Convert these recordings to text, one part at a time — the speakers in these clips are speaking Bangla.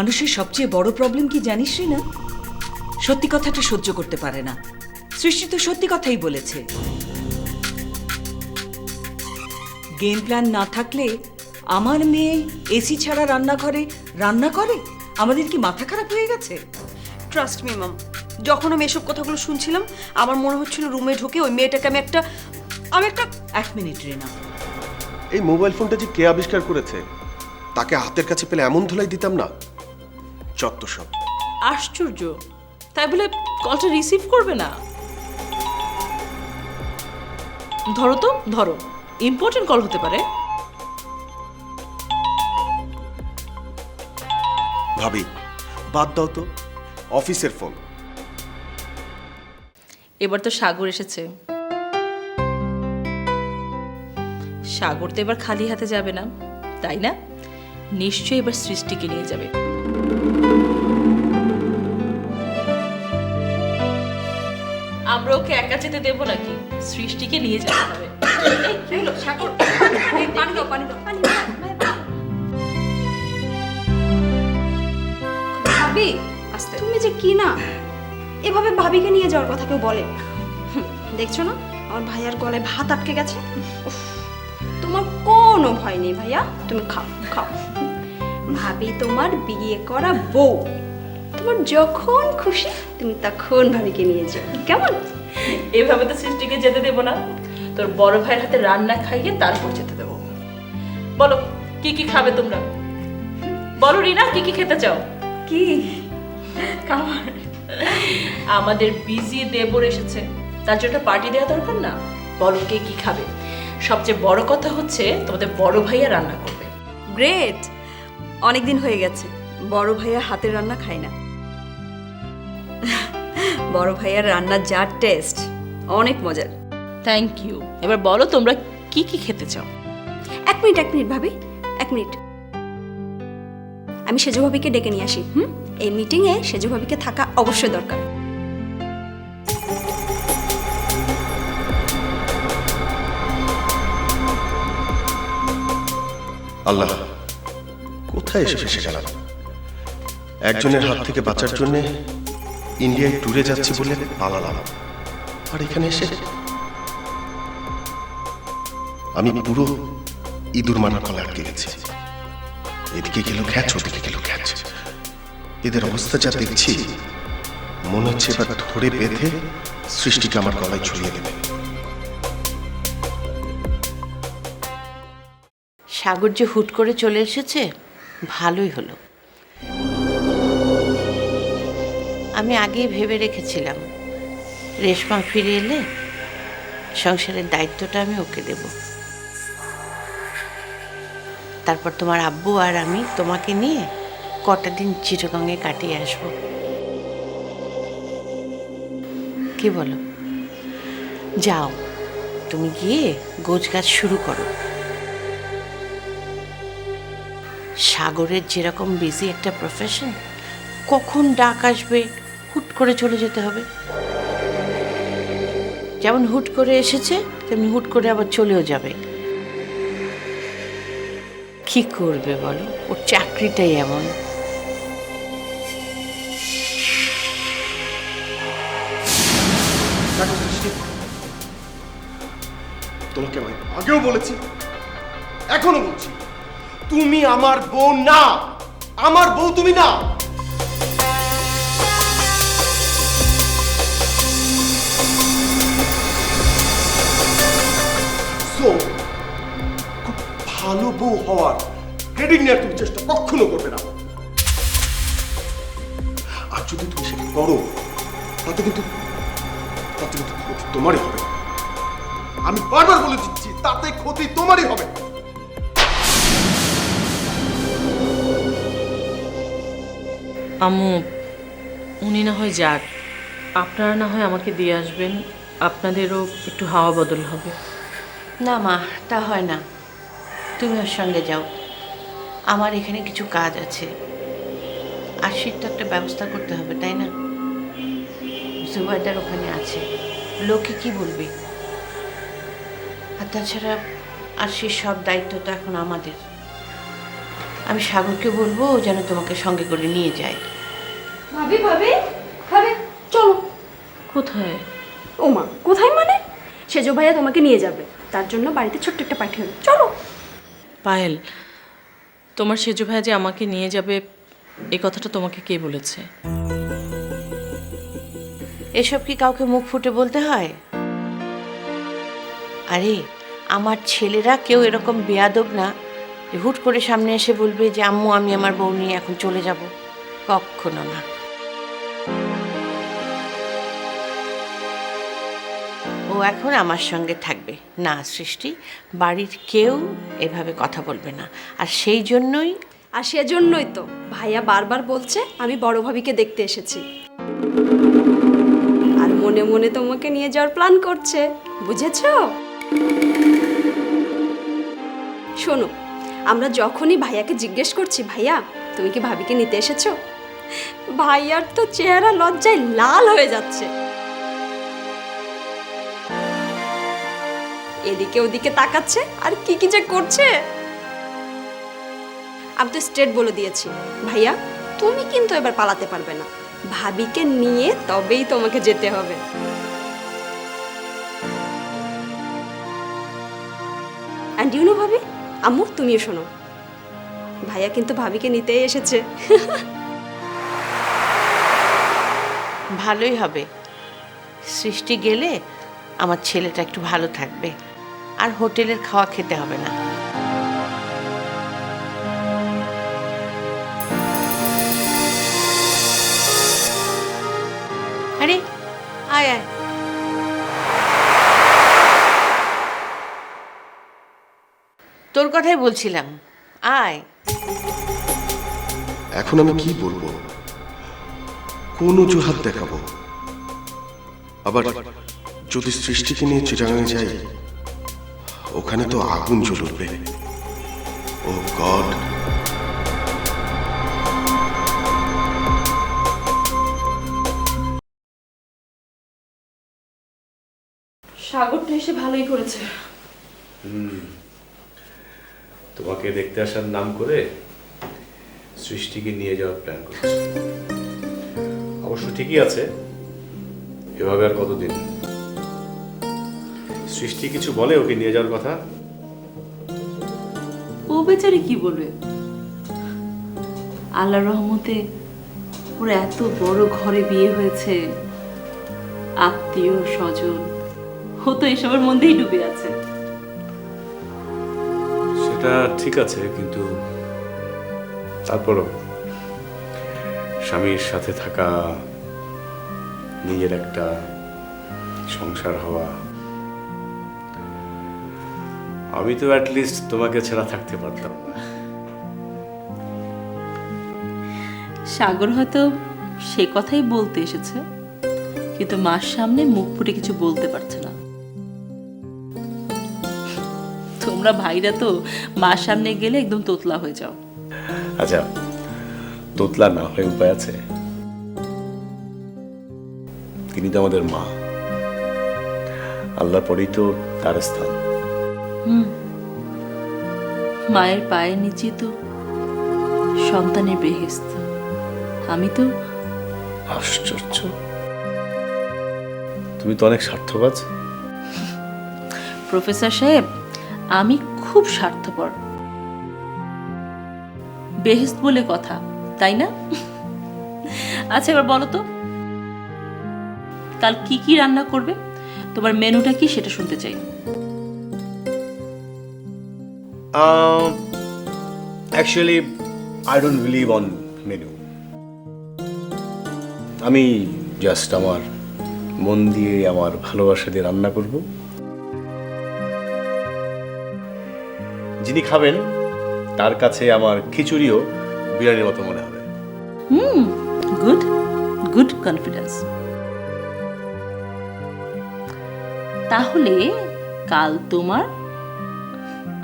মানুষের সবচেয়ে বড় প্রবলেম কি জানিস না সত্যি কথাটা সহ্য করতে পারে না। সৃষ্টি তো সত্যি কথাই বলেছে। গেম প্ল্যান না থাকলে আমার মেয়ে এসি ছাড়া রান্নাঘরে রান্না করে? আমাদের কি মাথা খারাপ হয়ে গেছে? ট্রাস্ট মি মাম যখন আমি এসব কথাগুলো শুনছিলাম আমার মনে হচ্ছিল রুমে ঢুকে ওই মেয়েটাকে আমি একটা আমি একটা এক মিনিট রেনা। এই মোবাইল ফোনটা যে কে আবিষ্কার করেছে? তাকে হাতের কাছে পেলে এমন ধুলাই দিতাম না। যত সব। আশ্চর্য। তাই বলে কলটা রিসিভ করবে না? ধরো তো ধরো। ইম্পর্টেন্ট কল হতে পারে। ভাবি বাদ দাও তো। অফিসের ফোন এবার তো সাগর এসেছে। সাগর তো এবার খালি হাতে যাবে না তাই না? নিশ্চয়ই এবার সৃষ্টিকে নিয়ে যাবে। আমরা ওকে একা যেতে দেবো নাকি? সৃষ্টিকে নিয়ে যেতে হবে। পানি দাও পানি দাও। পানি ভাবি আস্তে। তুমি যে কি না? এভাবে ভাবিকে নিয়ে যাওয়ার কথা কেউ বলে? দেখছ না? আমার ভাইয়ার গলায় ভাত আটকে গেছে। উফ, তোমার কোনো ভয় নেই ভাইয়া। তুমি খাও খাও। ভাবি তোমার বিয়ে করা বউ। তোমার যখন খুশি তুমি তখন ভাবিকে নিয়ে যাও। কেমন? এভাবে তো সৃষ্টিকে যেতে দেবো না। তোর বড় ভাইয়ের হাতে রান্না খাইয়ে তারপর যেতে দেবো। বলো কি কি খাবে তোমরা? বলো রিনা কি কি খেতে চাও? কি? খাবার আমাদের বিজি দেবর এসেছে। তার জন্য পার্টি দেওয়া দরকার না। বলো কে কি খাবে? সবচেয়ে বড় কথা হচ্ছে তোমাদের বড় ভাইয়া রান্না করবে। গ্রেট অনেক দিন হয়ে গেছে। বড় ভাইয়া হাতের রান্না খাই না। বড় ভাইয়ার রান্নার যা টেস্ট অনেক মজার। থ্যাংক ইউ এবার বলো তোমরা কি কি খেতে চাও? এক মিনিট এক মিনিট ভাবি এক মিনিট। আমি সেজু ভাবিকে ডেকে নিয়ে আসি হুম? এই মিটিংয়ে সেজু ভাবিকে থাকা অবশ্যই দরকার। আল্লাহ কোথায় এসে ফেসে গেলাম একজনের হাত থেকে বাঁচার জন্য ইন্ডিয়ায় ট্যুরে যাচ্ছি বলে পালালাম। আর এখানে এসে আমি পুরো ইঁদুর মারা কলে আটকে গেছি। এদিকে গেল খ্যাচ, ওদিকে গেল খ্যাচ। এদের অবস্থা যা দেখছি, মনে হচ্ছে এবার ধরে বেঁধে সৃষ্টিকে আমার গলায় ঝুলিয়ে দেবে। সাগর যে হুট করে চলে এসেছে, ভালোই হলো। আমি আগেই ভেবে রেখেছিলাম। রেশমা ফিরে এলে সংসারের দায়িত্বটা আমি ওকে দেব। তারপর তোমার আব্বু আর আমি তোমাকে নিয়ে কটা দিন চিরগঙ্গে কাটিয়ে আসব। কি বলো? যাও, তুমি গিয়ে গোছ গাছ শুরু করো। সাগরের যেরকম বিজি একটা প্রফেশন কখন ডাক আসবে হুট করে চলে যেতে হবে। যেমন হুট করে এসেছে, তেমনি হুট করে আবার চলেও যাবে। কি করবে বলো? ওর চাকরিটাই এমন। তোমাকে আমি আগেও বলেছি, এখনও বলছি, তুমি আমার বউ না, আমার বউ তুমি না। ভালো বউ হওয়ার ক্রেডিট নেওয়ার তুমি চেষ্টা কখনো করবে না। আর যদি তুমি সেটা করো তাতে কিন্তু তাতে কিন্তু ক্ষতি তোমারই হবে। আমি বারবার বলে দিচ্ছি তাতে ক্ষতি তোমারই হবে। আম্মু উনি না হয় যাক আপনারা না হয় আমাকে দিয়ে আসবেন। আপনাদেরও একটু হাওয়া বদল হবে। না মা তা হয় না। তুমি ওর সঙ্গে যাও। আমার এখানে কিছু কাজ আছে। আশির তো একটা ব্যবস্থা করতে হবে তাই না? জুবাইদার ওখানে আছে। লোকে কি বলবে? আর তাছাড়া আশির সব দায়িত্ব তো এখন আমাদের। আমি সাগরকে বলব ও যেন তোমাকে সঙ্গে করে নিয়ে যায়। ভাবি ভাবি ভাবি চলো। কোথায়? ওমা কোথায় মানে? সেজো ভাইয়া তোমাকে নিয়ে যাবে। তার জন্য বাড়িতে ছোট্ট একটা পাঠিয়ে চলো। পায়েল, তোমার সেজু ভাই যে আমাকে নিয়ে যাবে, এ কথাটা তোমাকে কে বলেছে? এসব কি কাউকে মুখ ফুটে বলতে হয়? আরে, আমার ছেলেরা কেউ এরকম বেয়াদব না হুট করে সামনে এসে বলবে যে, আম্মু, আমি আমার বউ নিয়ে এখন চলে যাব। কখনো না। এখন আমার সঙ্গে থাকবে। না, সৃষ্টি, বাড়ির কেউ এভাবে কথা বলবে না। আর সেই জন্যই আর সেজন্যই তো। ভাইয়া বারবার বলছে, আমি বড় ভাবিকে দেখতে এসেছি। আর মনে মনে তোমাকে নিয়ে যাওয়ার প্ল্যান করছে। বুঝেছ? শোনো, আমরা যখনই ভাইয়াকে জিজ্ঞেস করছি, ভাইয়া, তুমি কি ভাবিকে নিতে এসেছ? ভাইয়ার তো চেহারা লজ্জায় লাল হয়ে যাচ্ছে। এদিকে ওদিকে তাকাচ্ছে আর কি কি যে করছে? আমি তো স্ট্রেট বলে দিয়েছি, ভাইয়া, তুমি কিন্তু এবার পালাতে পারবে না। ভাবিকে নিয়ে তবেই তোমাকে যেতে হবে। অ্যান্ড ইউ নো ভাবি? আম্মু, তুমিও শোনো। ভাইয়া কিন্তু ভাবিকে নিতেই এসেছে। ভালোই হবে। সৃষ্টি গেলে আমার ছেলেটা একটু ভালো থাকবে। আর হোটেলের খাওয়া খেতে হবে না। আরে, আয় আয়। তোর কথাই বলছিলাম। আয়। এখন আমি কি বলব? কোন অজুহাত দেখাবো। আবার যদি সৃষ্টিকে নিয়ে চিরাঙে যাই ওখানে তো আগুন জ্বলে উঠবে ও গড। সাগরটা এসে ভালোই করেছে। তোমাকে দেখতে আসার নাম করে সৃষ্টিকে নিয়ে যাওয়ার প্ল্যান করছে। অবশ্য ঠিকই আছে এভাবে আর কতদিন? সৃষ্টি কিছু বলে ওকে নিয়ে যাওয়ার কথা? ও বেচারি কি বলবে? আল্লাহ রহমতে ওর এত বড় ঘরে বিয়ে হয়েছে। আত্মীয় স্বজন ও তো এসবের মধ্যেই ডুবে আছে। সেটা ঠিক আছে কিন্তু তারপরও স্বামীর সাথে থাকা নিজের একটা সংসার হওয়া আমি তো অ্যাটলিস্ট তোমাকে ছাড়া থাকতে পারতাম না। সাগর হয়তো সে কথাই বলতে এসেছে কিন্তু মার সামনে মুখ ফুটে কিছু বলতে পারছে না। তোমরা ভাইরা তো মার সামনে গেলে একদম তোতলা হয়ে যাও। আচ্ছা তোতলা না হয়ে উপায় আছে? তিনি তো আমাদের মা। আল্লাহর পরেই তো তার স্থান। মায়ের পায়ের নিচে তো সন্তানের বেহেস্ত আমি তো আশ্চর্য। তুমি তো অনেক স্বার্থবাজ। প্রফেসর সাহেব আমি খুব স্বার্থপর। বেহেস্ত বলে কথা তাই না? আচ্ছা এবার বলো তো কাল কি কি রান্না করবে? তোমার মেনুটা কি সেটা শুনতে চাই। Actually I don't believe on menu আমি জাস্ট আমার মন দিয়ে আমার ভালোবাসা দিয়ে রান্না করব। যিনি খাবেন, তার কাছে আমার খিচুড়িও বিরিয়ানির মতো মনে হবে। হুম গুড গুড কনফিডেন্স তাহলে কাল তোমার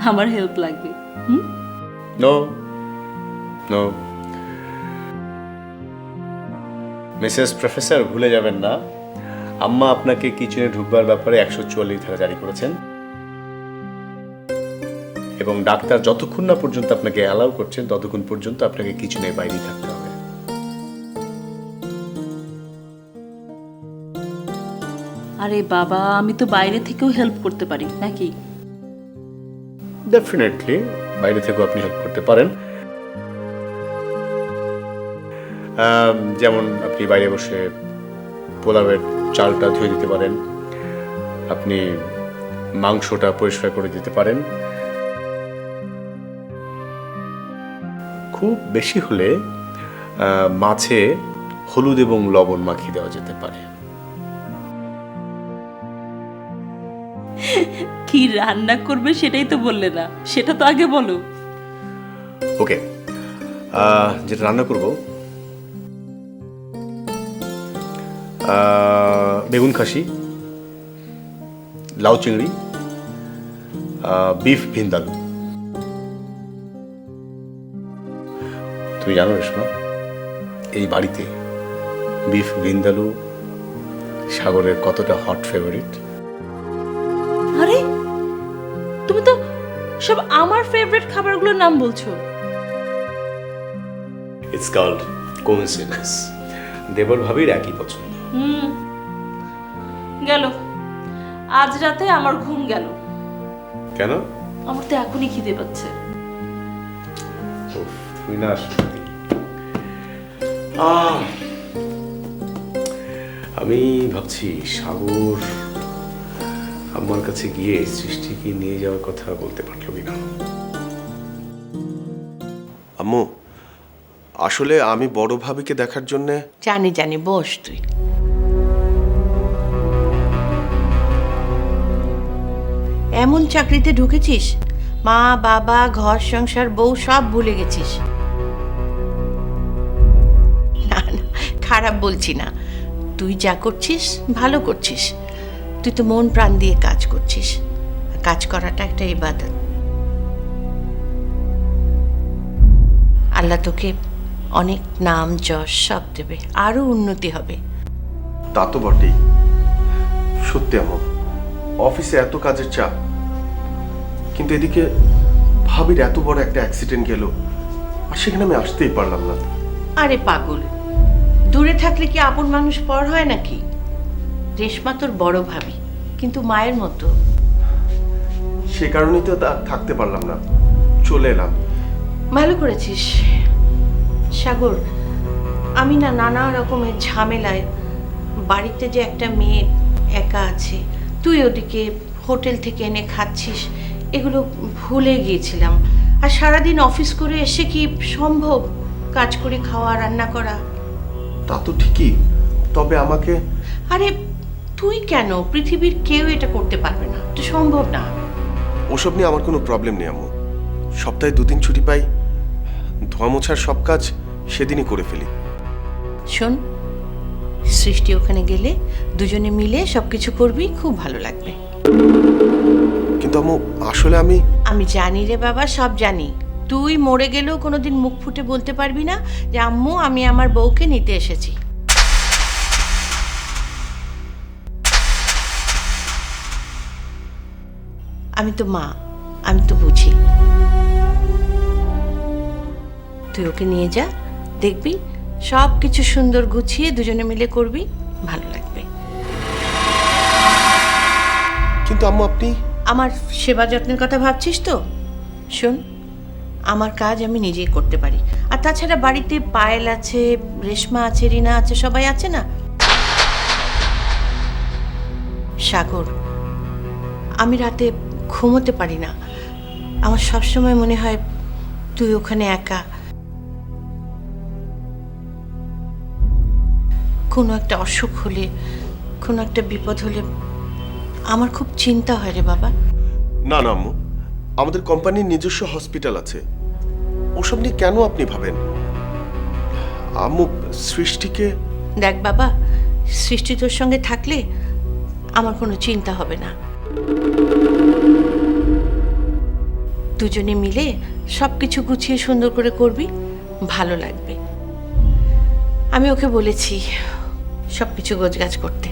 আমার হেল্প লাগবে। Hmm? No no Mrs professor ভুলে যাবেন না। আম্মা আপনাকে কিচেনে ঢুকবার ব্যাপারে একশো চুয়াল্লিশ ধারা জারি করেছেন। এবং ডাক্তার যতক্ষণ না পর্যন্ত আপনাকে অ্যালাউ করছেন ততক্ষণ পর্যন্ত আপনাকে কিচেনের বাইরে থাকতে হবে। আরে বাবা আমি তো বাইরে থেকেও হেল্প করতে পারি নাকি? ডেফিনেটলি বাইরে থেকেও আপনি হেল্প করতে পারেন। যেমন আপনি বাইরে বসে পোলাওয়ের চালটা ধুয়ে দিতে পারেন। আপনি মাংসটা পরিষ্কার করে দিতে পারেন। খুব বেশি হলে মাছে হলুদ এবং লবণ মাখিয়ে দেওয়া যেতে পারে। কি রান্না করবে সেটাই তো বললে না। সেটা তো আগে বলো। ওকে যেটা রান্না করব বেগুন খাসি, লাউ চিংড়ি বিফ ভিন্দাল তুমি জানো রেশমা, এই বাড়িতে বিফ ভিন্দালু সাগরের কতটা হট ফেভারিট ফেভারিট খাবারগুলোর নাম বলছো? ইটস কল্ড কোইন্সিডেন্স দেবর ভাবির একই পছন্দ। হুম গেল। আজ রাতে আমার ঘুম গেল। কেন? আমার তো এখনই খিদে পাচ্ছে। তুমি না আমি ভাবছি সাগর আমার কাছে গিয়ে সৃষ্টিকে নিয়ে যাওয়ার কথা বলতে পারল কিনা। আম্মু, আসলে আমি বড় ভাবিকে দেখার জন্যে জানি জানি, বস তুই। এমন চাকরিতে ঢুকেছিস, মা, বাবা, ঘর, সংসার, বউ সব ভুলে গেছিস। না না, খারাপ বলছি না। তুই যা করছিস, ভালো করছিস। তুই তো মন প্রাণ দিয়ে কাজ করছিস। কাজ করাটা একটা ইবাদত। আল্লাহ তোকে অনেক নাম যশ সব দেবে আরও উন্নতি হবে। তা তো বটেই। সত্যি আম্মু অফিসে এত কাজের চাপ কিন্তু এদিকে ভাবির এত বড় একটা অ্যাক্সিডেন্ট গেল আর সেখানে আমি আসতেই পারলাম না। আরে পাগল দূরে থাকলে কি আপন মানুষ পর হয় নাকি? রেশমা তোর বড় ভাবি কিন্তু মায়ের মতো। সে কারণেই তো তা- থাকতে পারলাম না চলে এলাম। ভালো করেছিস। সাগর আমি না নানা রকমের ঝামেলায় বাড়িতে যে একটা মেয়ে একা আছে তুই ওদিকে হোটেল থেকে এনে খাচ্ছিস এগুলো ভুলে গিয়েছিলাম। আর সারাদিন অফিস করে এসে কি সম্ভব কাজ করে খাওয়া রান্না করা? তা তো ঠিকই তবে আমাকে আরে তুই কেন? পৃথিবীর কেউ এটা করতে পারবে না। এটা সম্ভব না। ওসব নিয়ে আমার কোনো প্রবলেম নেই আম্মু। সপ্তাহে দুদিন ছুটি পাই ধোয়া মোছার সব কাজ সেদিনই করে ফেলি। শোন সৃষ্টি ওখানে গেলে দুজনে মিলে সব কিছু করবি খুব ভালো লাগবে। কিন্তু আম্মু আসলে আমি আমি জানি রে বাবা সব জানি। তুই মরে গেলেও কোনোদিন মুখ ফুটে বলতে পারবি না যে আম্মু আমি আমার বউকে নিতে এসেছি। আমি তো মা আমি তো বুঝি। তুই ওকে নিয়ে যা দেখবি সব কিছু সুন্দর গুছিয়ে দুজনে মিলে করবি ভালো লাগবে। কিন্তু আম্মু আপনি? আমার সেবা যত্নের কথা ভাবছিস তো? শোন আমার কাজ আমি নিজেই করতে পারি। আর তাছাড়া বাড়িতে পায়েল আছে রেশমা আছে রিনা আছে সবাই আছে না? সাগর আমি রাতে ঘুমোতে পারি না। আমার সবসময় মনে হয় তুই ওখানে একা। কোনো একটা অসুখ হলে কোনো একটা বিপদ হলে আমার খুব চিন্তা হয় রে বাবা। না না আম্মু। আমাদের কোম্পানির নিজস্ব হসপিটাল আছে। ওসব নিয়ে কেন আপনি ভাবেন? আম্মু সৃষ্টিকে দেখ বাবা সৃষ্টি তোর সঙ্গে থাকলে আমার কোনো চিন্তা হবে না। দুজনে মিলে সব কিছু গুছিয়ে সুন্দর করে করবি ভালো লাগবে। আমি ওকে বলেছি সব কিছু গোছগাছ করতে।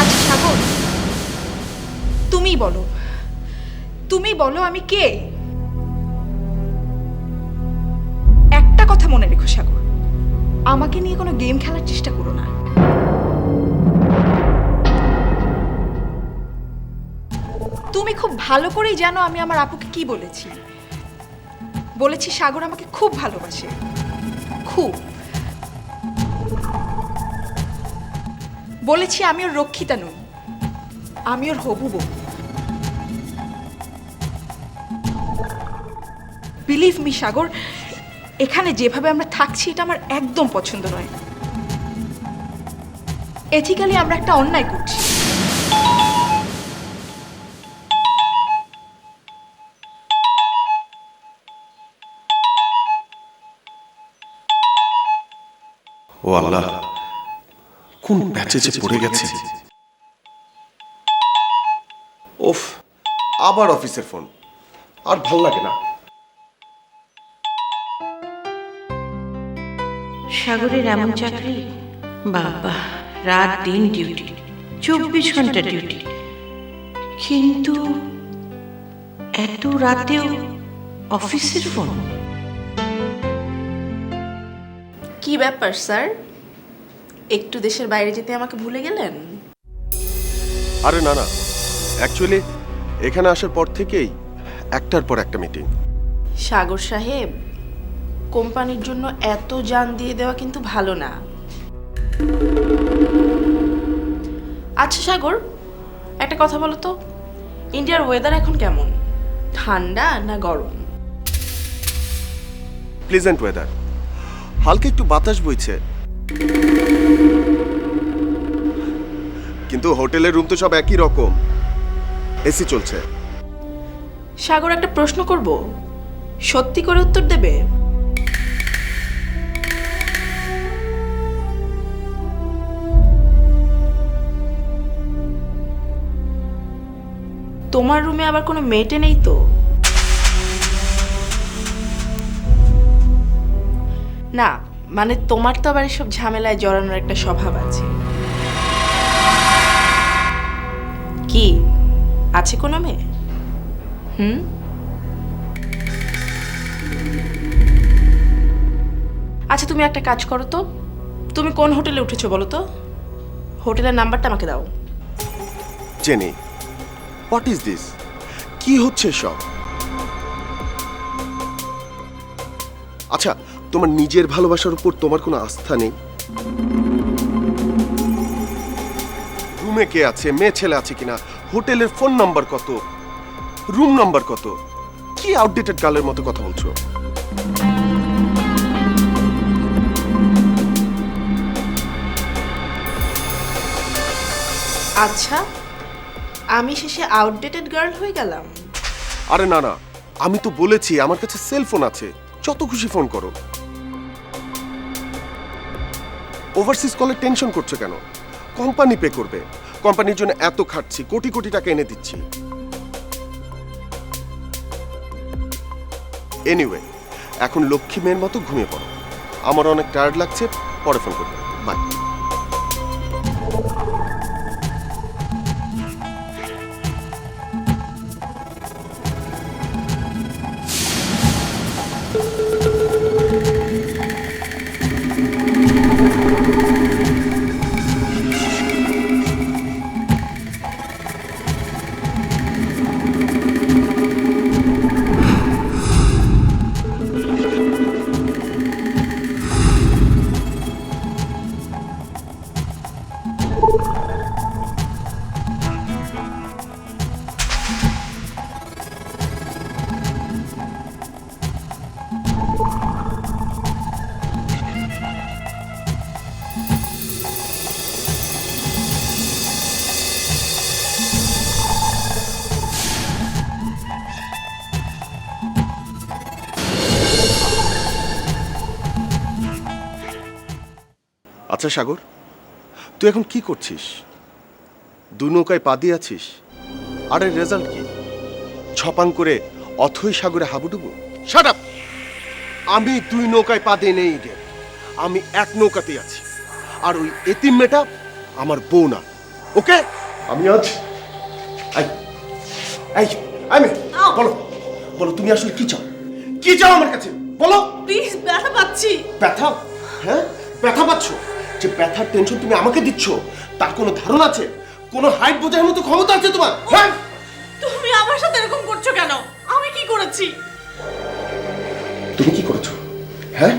আচ্ছা সাগর। তুমি বলো। তুমি বলো আমি কে? একটা কথা মনে রেখো, সাগর। আমাকে নিয়ে কোনো গেম খেলার চেষ্টা করো না। তুমি খুব ভালো করেই জানো আমি আমার আপুকে কি বলেছি। বলেছি, সাগর আমাকে খুব ভালোবাসে। খুব। বলেছি আমি ওর রক্ষিতা নই। আমি ওর হবু বউ। বিলিভ মি সাগর, এখানে যেভাবে আমরা থাকছি, এটা আমার একদম পছন্দ নয়। এথিক্যালি আমরা একটা অন্যায় করছি। ও আল্লাহ কোন প্যাচে যে পড়ে গেছে? ওফ আবার অফিসের ফোন। আর ভালো লাগে না। সাগরের এমন চাকরি? বাবা রাত দিন ডিউটি চব্বিশ ঘণ্টা ডিউটি। কিন্তু এত রাতেও অফিসের ফোন? কি ব্যাপার স্যার? একটু দেশের বাইরে যেতে আমাকে ভুলে গেলেন? আরে না না। অ্যাকচুয়ালি এখানে আসার পর থেকেই একটার পর একটা মিটিং সাগর সাহেব কোম্পানির জন্য এত জান দিয়ে দেওয়া কিন্তু ভালো না। আচ্ছা সাগর একটা কথা বলো তো। ইন্ডিয়ার ওয়েদার এখন কেমন? ঠান্ডা না গরম? প্লেজেন্ট ওয়েদার হালকা একটু বাতাস বইছে। কিন্তু হোটেলের রুম তো সব একই রকম। এসি চলছে। সাগর, একটা প্রশ্ন করব। সত্যি করে উত্তর দেবে? তোমার রুমে আবার কোনো মেটে নেই তো? না মানে তোমার তো আবার এসব ঝামেলায় জড়ানোর একটা স্বভাব আছে। কি? আছে কোনো মেয়ে? হুম? আচ্ছা তুমি একটা কাজ করো তো। তুমি কোন হোটেলে উঠেছো বলো তো? হোটেলের নাম্বারটা আমাকে দাও। জেনি হোয়াট ইজ দিস কি হচ্ছে সব আচ্ছা তোমার নিজের ভালোবাসার উপর তোমার কোনো আস্থা নেই? রুমে কে আছে মেয়ে ছেলে আছে কিনা? হোটেলের ফোন নাম্বার কত? রুম নাম্বার কত? কি আউটডেটেড গালের মতো কথা বলছো? আচ্ছা আমি শেষে আউটডেটেড গার্ল হয়ে গেলাম। আরে না না আমি তো বলেছি আমার কাছে সেল ফোন আছে। যত খুশি ফোন করো। ওভারসিজ কলে টেনশন করছ কেন? কোম্পানি পে করবে। কোম্পানির জন্য এত খাটছি, কোটি কোটি টাকা এনে দিচ্ছি। এনিওয়ে এখন লক্ষ্মী মেয়ের মতো ঘুমিয়ে পড়ো। আমার অনেক টায়ার্ড লাগছে, পরে ফোন করবে। বাই আচ্ছা সাগর তুই এখন কি করছিস? দু নৌকায় পা দিয়ে আছিস? আরে রেজাল্ট কি? ছপাং করে অথই সাগরে হাবুডুবু? শাট আপ আমি দুই নৌকায় পা দিয়ে নেই গে। আমি এক নৌকাতেই আছি। আর ওই এতিম মেয়েটা আমার বউ না। ওকে? আমি আজ আই এই আই মেয়ে বলো বলো তুমি আসলে কি চাও? কি চাও আমার কাছে? বলো। প্লিজ ব্যথা পাচ্ছি। ব্যথা? হ্যাঁ? ব্যথা পাচ্ছ? যে ব্যথার টেনশন তুমি আমাকে দিচ্ছ তার কোনো ধারণা আছে? কোনো হাইট বোঝার মতো ক্ষমতা আছে তোমার? হ্যাঁ! তুমি আমার সাথে এরকম করছ কেন? আমি কি করেছি? তুমি কি করেছ? হ্যাঁ?